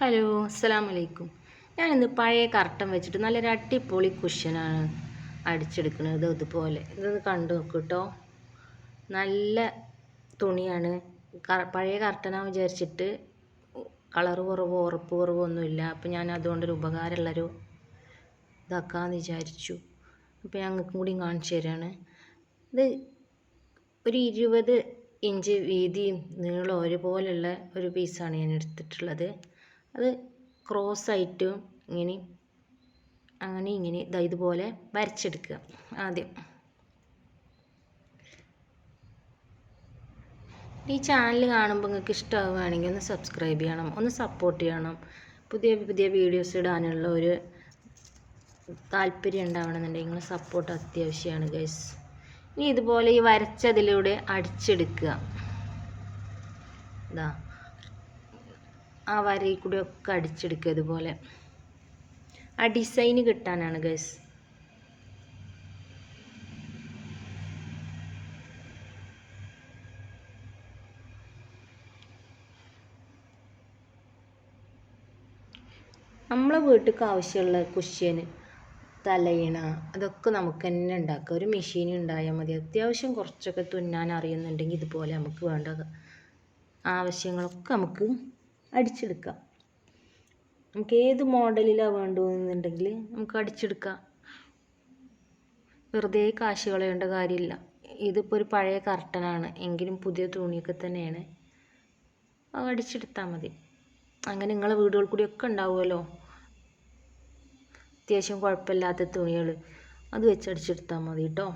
Hello അസ്സലാം വലൈക്കും ഞാനിന്ന് പഴയ കർട്ടൻ വെച്ചിട്ട് നല്ലൊരു അടിപൊളി കുഷ്യനാണ് അടിച്ചെടുക്കുന്നത് ഇതുപോലെ. ഇതൊന്ന് കണ്ടു നോക്കൂ കേട്ടോ നല്ല തുണിയാണ്. പഴയ കർട്ടനാന്ന് വിചാരിച്ചിട്ട് കളർ കുറവോ ഉറപ്പ് കുറവോ ഒന്നുമില്ല. അപ്പം ഞാൻ അതുകൊണ്ടൊരു ഉപകാരമുള്ളൊരു ഇതാക്കാമെന്ന് വിചാരിച്ചു. അപ്പോൾ ഞങ്ങൾക്കും കൂടി കാണിച്ചു തരാണ്. ഇത് ഒരു ഇരുപത് ഇഞ്ച് വീതിയും നീളം ഒരുപോലുള്ള ഒരു പീസാണ് ഞാൻ എടുത്തിട്ടുള്ളത്. അത് ക്രോസ് ആയിട്ടും ഇങ്ങനെ അങ്ങനെ ഇങ്ങനെ ഇതാ ഇതുപോലെ വരച്ചെടുക്കുക ആദ്യം. ഈ ചാനൽ കാണുമ്പോൾ നിങ്ങൾക്ക് ഇഷ്ടമാവുകയാണെങ്കിൽ ഒന്ന് സബ്സ്ക്രൈബ് ചെയ്യണം ഒന്ന് സപ്പോർട്ട് ചെയ്യണം. പുതിയ പുതിയ വീഡിയോസ് ഇടാനുള്ള ഒരു താല്പര്യം ഉണ്ടാവണമെന്നുണ്ടെങ്കിൽ നിങ്ങൾ സപ്പോർട്ട് അത്യാവശ്യമാണ് ഗൈസ് ഇനി ഇതുപോലെ ഈ വരച്ചതിലൂടെ അടിച്ചെടുക്കുക. ഇതാ ആ വരയിൽ കൂടെ ഒക്കെ അടിച്ചെടുക്കുക ഇതുപോലെ. ആ ഡിസൈൻ കിട്ടാനാണ് ഗൈസ് നമ്മളെ വീട്ടിലേക്ക് ആവശ്യമുള്ള കുഷ്യന് തലയിണ അതൊക്കെ നമുക്ക് തന്നെ ഉണ്ടാക്കാം. ഒരു മെഷീൻ ഉണ്ടായാൽ മതി. അത്യാവശ്യം കുറച്ചൊക്കെ തുന്നാൻ അറിയുന്നുണ്ടെങ്കിൽ ഇതുപോലെ നമുക്ക് വേണ്ട ആവശ്യങ്ങളൊക്കെ നമുക്ക് അടിച്ചെടുക്കാം. നമുക്ക് ഏത് മോഡലിലാണ് വേണ്ടതെന്നുണ്ടെങ്കിൽ നമുക്ക് അടിച്ചെടുക്കാം. വെറുതെ കാശ് കളയേണ്ട കാര്യമില്ല. ഇതിപ്പോൾ ഒരു പഴയ കർട്ടനാണ് എങ്കിലും പുതിയ തുണിയൊക്കെ തന്നെയാണ്. അത് അടിച്ചെടുത്താൽ മതി. അങ്ങനെ നിങ്ങളെ വീടുകൾ കൂടിയൊക്കെ ഉണ്ടാവുമല്ലോ? അത്യാവശ്യം കുഴപ്പമില്ലാത്ത തുണികൾ അത് വെച്ച് അടിച്ചെടുത്താൽ മതി കേട്ടോ.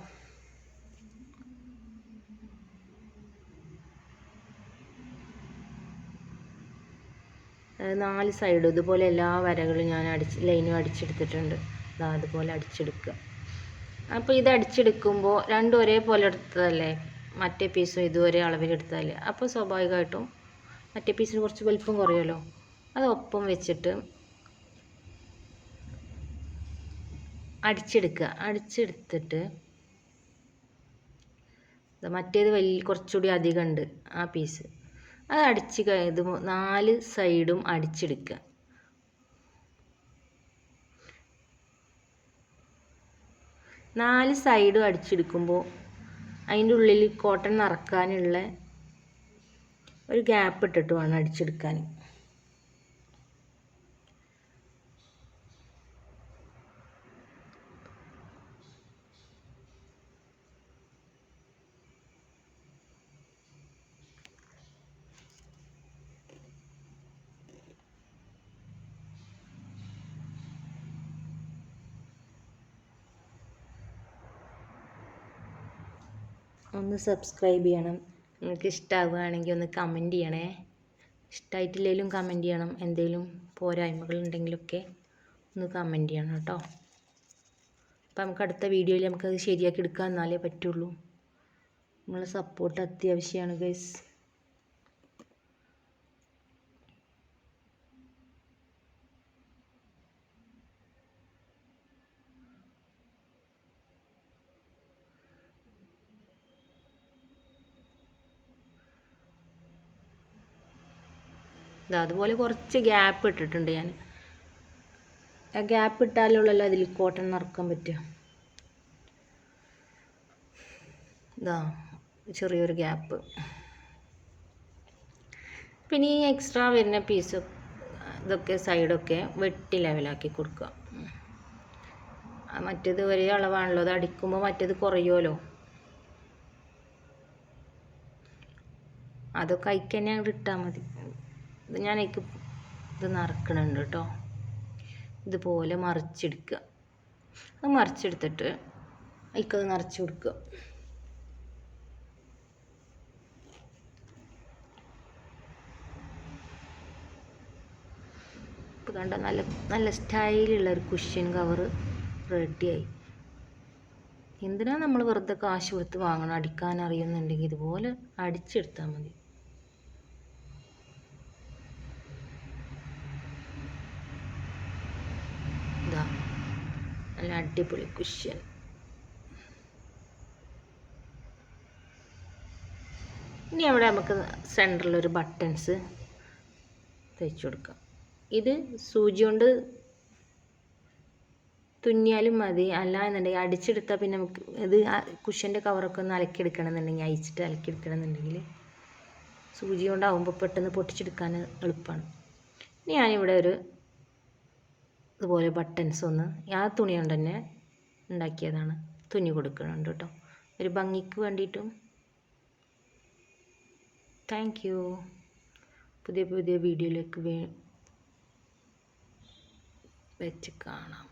നാല് സൈഡും ഇതുപോലെ എല്ലാ വരകളും ഞാൻ അടിച്ച് ലൈനും അടിച്ചെടുത്തിട്ടുണ്ട്. ദാ അതുപോലെ അടിച്ചെടുക്കുക. അപ്പോൾ ഇത് അടിച്ചെടുക്കുമ്പോൾ രണ്ടും ഒരേപോലെ എടുത്തതല്ലേ? മറ്റേ പീസും ഇതുവരെ അളവിലെടുത്തതല്ലേ? അപ്പോൾ സ്വാഭാവികമായിട്ടും മറ്റേ പീസിന് കുറച്ച് വലുപ്പം കുറയുമല്ലോ? അത് ഒപ്പം വെച്ചിട്ട് അടിച്ചെടുക്കുക. അടിച്ചെടുത്തിട്ട് മറ്റേത് വലിയ കുറച്ചുകൂടി അധികം ഉണ്ട് ആ പീസ് അത് അടിച്ച് ഇത് നാല് സൈഡും അടിച്ചെടുക്കുക. നാല് സൈഡും അടിച്ചെടുക്കുമ്പോൾ അതിന്റെ ഉള്ളിൽ കോട്ടൺ നിറക്കാനുള്ള ഒരു ഗ്യാപ്പ് ഇട്ടിട്ട് വേണം അടിച്ചെടുക്കാൻ. ഒന്ന് സബ്സ്ക്രൈബ് ചെയ്യണം. നിങ്ങൾക്ക് ഇഷ്ടമാവുകയാണെങ്കിൽ ഒന്ന് കമന്റ് ചെയ്യണേ. ഇഷ്ടമായിട്ടില്ലെങ്കിലും കമന്റ് ചെയ്യണം. എന്തെങ്കിലും പോരായ്മകൾ ഉണ്ടെങ്കിലൊക്കെ ഒന്ന് കമന്റ് ചെയ്യണം കേട്ടോ. അപ്പം നമുക്ക് അടുത്ത വീഡിയോയിൽ നമുക്കത് ശരിയാക്കി എടുക്കാൻ എന്നാലേ പറ്റുള്ളൂ. നിങ്ങളുടെ സപ്പോർട്ട് അത്യാവശ്യമാണ് ഗൈസ് അതുപോലെ കുറച്ച് ഗ്യാപ്പ് ഇട്ടിട്ടുണ്ട് ഞാൻ. ആ ഗ്യാപ്പ് ഇട്ടാലുള്ളല്ലോ അതിൽ കോട്ടൺ നിറക്കാൻ പറ്റുക ഇതാ ചെറിയൊരു ഗ്യാപ്പ് പിന്നെ ഈ എക്സ്ട്രാ വരുന്ന പീസ് ഇതൊക്കെ സൈഡൊക്കെ വെട്ടി ലെവലാക്കി കൊടുക്കുക. മറ്റേത് ഒരേ അളവാണല്ലോ അത് അടിക്കുമ്പോൾ മറ്റേത് കുറയുമല്ലോ. അതൊക്കെ അയക്കന്നെ അങ്ങോട്ട് ഇട്ടാൽ മതി. ഇത് ഞാൻ എനിക്ക് ഇത് നിറക്കണുണ്ട് കേട്ടോ ഇതുപോലെ മറിച്ചെടുക്കുക. അത് മറിച്ചെടുത്തിട്ട് അതിക്കത് നിറച്ച് കൊടുക്കുക. ഇപ്പോൾ കണ്ട നല്ല നല്ല സ്റ്റൈലുള്ള ഒരു കുഷ്യൻ കവറ് റെഡിയായി. എന്തിനാ നമ്മൾ വെറുതെ കാശ് കൊടുത്ത് വാങ്ങണം? അടിക്കാൻ അറിയുന്നുണ്ടെങ്കിൽ ഇതുപോലെ അടിച്ചെടുത്താൽ മതി ഇതാ നല്ല അടിപൊളി കുഷ്യൻ ഇനി അവിടെ നമുക്ക് സെന്ററിലൊരു ബട്ടൺസ് തയ്ച്ചു കൊടുക്കാം. ഇത് സൂചി കൊണ്ട് തുന്നിയാലും മതി. അല്ല എന്നുണ്ടെങ്കിൽ അടിച്ചെടുത്താൽ പിന്നെ നമുക്ക് ഇത് കുഷ്യന്റെ കവറൊക്കെ ഒന്ന് അലക്കിയെടുക്കണം എന്നുണ്ടെങ്കിൽ അയച്ചിട്ട് അലക്കിയെടുക്കണം എന്നുണ്ടെങ്കിൽ സൂചി കൊണ്ടാവുമ്പോൾ പെട്ടെന്ന് പൊട്ടിച്ചെടുക്കാൻ എളുപ്പമാണ് ഇനി ഞാനിവിടെ ഒരു ഇതുപോലെ ബട്ടൺസ് ഒന്ന് ആ തുണി കൊണ്ട് തന്നെ ഉണ്ടാക്കിയതാണ്. തുന്നി കൊടുക്കുന്നുണ്ട് കേട്ടോ. ഒരു ഭംഗിക്ക് വേണ്ടിയിട്ടും. താങ്ക് യു പുതിയ പുതിയ വീഡിയോയിലേക്ക് വേ വെച്ച് കാണാം.